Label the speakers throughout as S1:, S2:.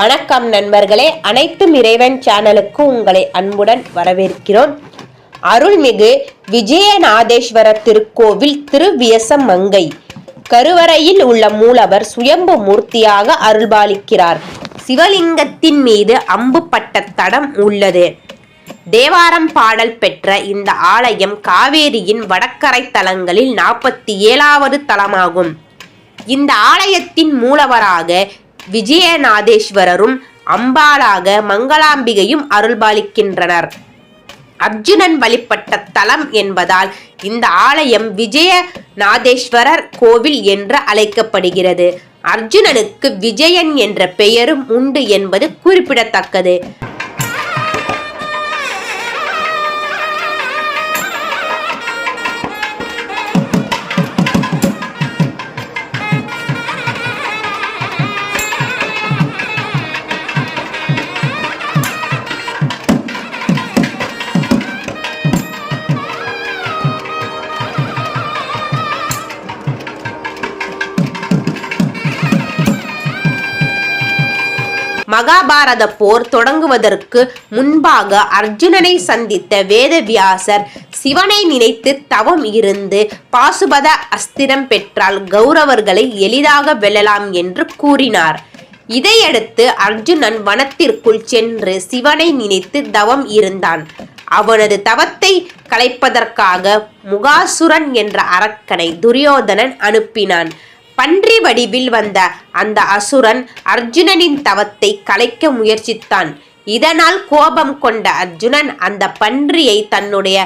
S1: வணக்கம் நண்பர்களே. அனைத்தும் இறைவன் சேனலுக்கு உங்களை அன்புடன் வரவேற்கிறோம். அருள்மிகு விஜயநாதேஸ்வர திருக்கோவில் திருவியசம் மங்கை. கருவறையில் உள்ள மூலவர் சுயம்பு மூர்த்தியாக அருள்பாலிக்கிறார். சிவலிங்கத்தின் மீது அம்பு பட்ட தடம் உள்ளது. தேவாரம் பாடல் பெற்ற இந்த ஆலயம் காவேரியின் வடக்கரை தலங்களில் நாற்பத்தி ஏழாவது தலமாகும் இந்த ஆலயத்தின் மூலவராக விஜயநாதேஸ்வரரும் அம்பாளாக மங்களாம்பிகையும் அருள்பாலிக்கின்றனர். அர்ஜுனன் வழிபட்ட தலம் என்பதால் இந்த ஆலயம் விஜயநாதேஸ்வரர் கோவில் என்று அழைக்கப்படுகிறது. அர்ஜுனனுக்கு விஜயன் என்ற பெயரும் உண்டு என்பது குறிப்பிடத்தக்கது. மகாபாரத போர் தொடங்குவதற்கு முன்பாக அர்ஜுனனை சந்தித்த வேதவியாசர் சிவனை நினைத்து தவம் இருந்து பாசுபத அஸ்திரம் பெற்றால் கௌரவர்களை எளிதாக வெல்லலாம் என்று கூறினார். இதையடுத்து அர்ஜுனன் வனத்திற்குள் சென்று சிவனை நினைத்து தவம் இருந்தான். அவனது தவத்தை கலைப்பதற்காக முகாசுரன் என்ற அரக்கனை துரியோதனன் அனுப்பினான். பன்றி வடிவில் வந்த அந்த அசுரன் அர்ஜுனனின் தவத்தை கலைக்க முயற்சித்தான். இதனால் கோபம் கொண்ட அர்ஜுனன் அந்த பன்றியை தன்னுடைய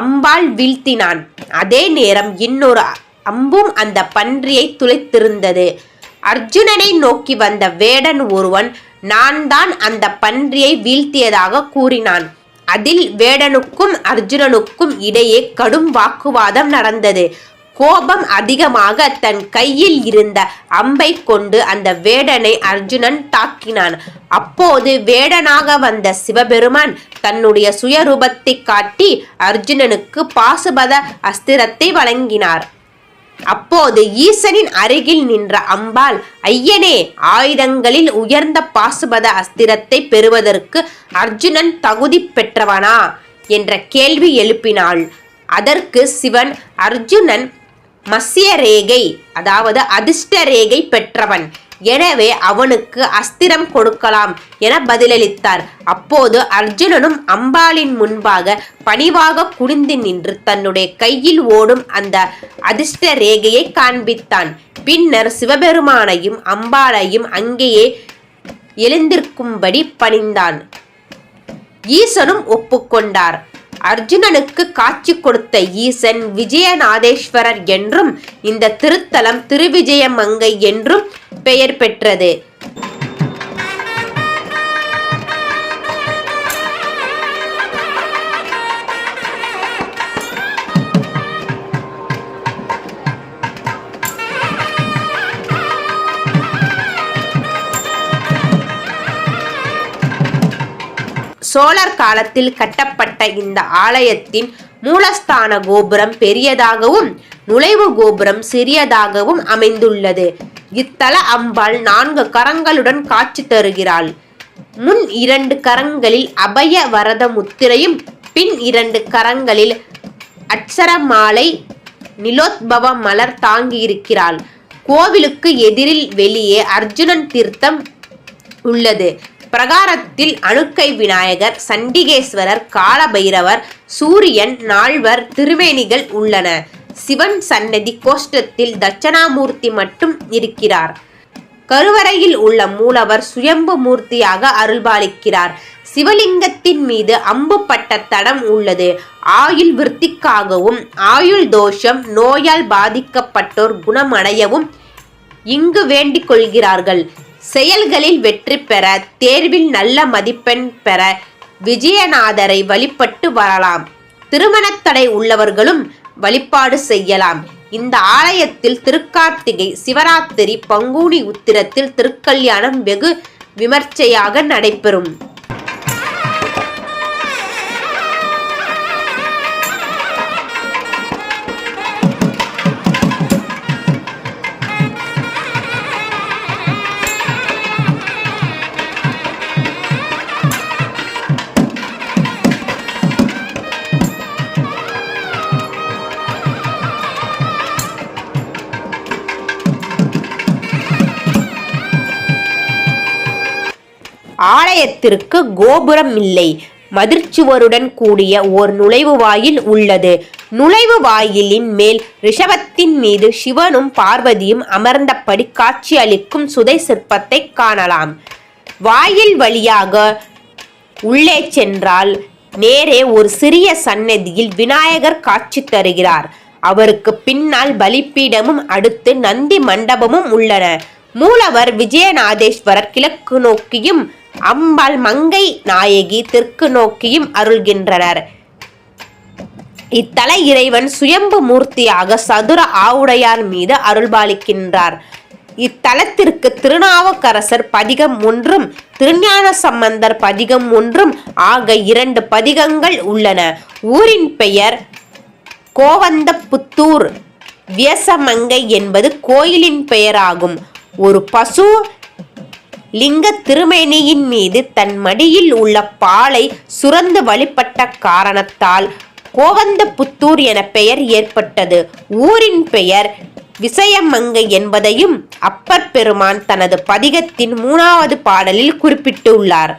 S1: அம்பால் வீழ்த்தினான். அதே நேரம் இன்னொரு அம்பும் அந்த பன்றியை துளைத்திருந்தது. அர்ஜுனனை நோக்கி வந்த வேடன் ஒருவன் நான் தான் அந்த பன்றியை வீழ்த்தியதாக கூறினான். அதில் வேடனுக்கும் அர்ஜுனனுக்கும் இடையே கடும் வாக்குவாதம் நடந்தது. கோபம் அதிகமாக தன் கையில் இருந்த அம்பை கொண்டு அந்த வேடனை அர்ஜுனன் தாக்கினான். அப்போது வேடனாக வந்த சிவபெருமான் தன்னுடைய சுயரூபத்தை காட்டி அர்ஜுனனுக்கு பாசுபத அஸ்திரத்தை வழங்கினார். அப்போது ஈசனின் அருகில் நின்ற அம்பாள் ஐயனே ஆயுதங்களில் உயர்ந்த பாசுபத அஸ்திரத்தை பெறுவதற்கு அர்ஜுனன் தகுதி பெற்றவனா? என்ற கேள்வி எழுப்பினாள். அதற்கு சிவன் அர்ஜுனன் மசிய ரேகை அதாவது அதிர்ஷ்ட ரேகை பெற்றவன். எனவே அவனுக்கு அஸ்திரம் கொடுக்கலாம் என பதிலளித்தார். அப்போது அர்ஜுனனும் அம்பாளின் முன்பாக பணிவாக குனிந்து நின்று தன்னுடைய கையில் ஓடும் அந்த அதிர்ஷ்ட ரேகையை காண்பித்தான். பின்னர் சிவபெருமானையும் அம்பாளையும் அங்கேயே எழுந்திருக்கும்படி பணிந்தான். ஈசனும் ஒப்புக்கொண்டார். அர்ஜுனனுக்கு காட்சி கொடுத்த ஈசன் விஜயநாதேஸ்வரர் என்றும் இந்த திருத்தலம் திருவிஜயமங்கை என்றும் பெயர் பெற்றது. சோழர் காலத்தில் கட்டப்பட்ட இந்த ஆலயத்தின் மூலஸ்தான கோபுரம் பெரியதாகவும் நுழைவு கோபுரம் சிறியதாகவும் அமைந்துள்ளது. இத்தல அம்பாள் நான்கு கரங்களுடன் காட்சி தருகிறாள். முன் இரண்டு கரங்களில் அபய வரத முத்திரையும் பின் இரண்டு கரங்களில் அட்சரமாலை நிலோத்பவ மலர் தாங்கியிருக்கிறாள். கோவிலுக்கு எதிரில் வெளியே அர்ஜுனன் தீர்த்தம் உள்ளது. பிரகாரத்தில் அணுக்கை விநாயகர் சண்டிகேஸ்வரர் காலபைரவர் சூரியன் நால்வர் திருவேணிகள் உள்ளன. சிவன் சன்னதி கோஷ்டத்தில் தட்சணாமூர்த்தி மட்டும் இருக்கிறார். கருவறையில் உள்ள மூலவர் சுயம்பு மூர்த்தியாக அருள்பாலிக்கிறார். சிவலிங்கத்தின் மீது அம்பு பட்ட தடம் உள்ளது. ஆயுள் விருத்திக்காகவும் ஆயுள் தோஷம் நோயால் பாதிக்கப்பட்டோர் குணமடையவும் இங்கு வேண்டிக் கொள்கிறார்கள். செயல்களில் வெற்றி பெற தேர்வில் நல்ல மதிப்பெண் பெற விஜயநாதரை வழிபட்டு வரலாம். திருமணத்தடை உள்ளவர்களும் வழிபாடு செய்யலாம். இந்த ஆலயத்தில் திருக்கார்த்திகை சிவராத்திரி பங்குனி உத்திரத்தில் திருக்கல்யாணம் வெகு விமர்சையாக நடைபெறும். ஆலயத்திற்கு கோபுரம் இல்லை. மதிர்ச்சுவருடன் கூடிய ஓர் நுழைவு வாயில் உள்ளது. நுழைவு வாயிலின் மேல் ரிஷபத்தின் மீது சிவனும் பார்வதியும் அமர்ந்தபடி காட்சியளிக்கும் சுதை சிற்பத்தை காணலாம். வாயில் வழியாக உள்ளே சென்றால் நேரே ஒரு சிறிய சன்னதியில் விநாயகர் காட்சி தருகிறார். அவருக்கு பின்னால் பலிப்பீடமும் அடுத்து நந்தி மண்டபமும் உள்ளன. மூலவர் விஜயநாதேஸ்வரர் கிழக்கு நோக்கியும் அம்பாள் மங்கை நாயகி தெற்கு நோக்கியும் அருள்கின்றனர். இத்தல இறைவன் சுயம்பு மூர்த்தியாக சதுர ஆவுடையார் மீது அருள்பாலிக்கின்றார். இத்தலத்திற்கு திருநாவுக்கரசர் பதிகம் ஒன்றும் திருஞான சம்பந்தர் பதிகம் ஒன்றும் ஆக இரண்டு பதிகங்கள் உள்ளன. ஊரின் பெயர் கோவந்தப்புத்தூர் வியசமங்கை என்பது கோயிலின் பெயராகும். ஒரு பசு லிங்க திருமேனியின் மீது தன் மடியில் உள்ள பாலை சுரந்து வழிபட்ட காரணத்தால் கோவந்தபுத்தூர் என பெயர் ஏற்பட்டது. ஊரின் பெயர் விசயமங்கை என்பதையும் அப்பர் பெருமான் தனது பதிகத்தின் மூணாவது பாடலில் குறிப்பிட்டுள்ளார்.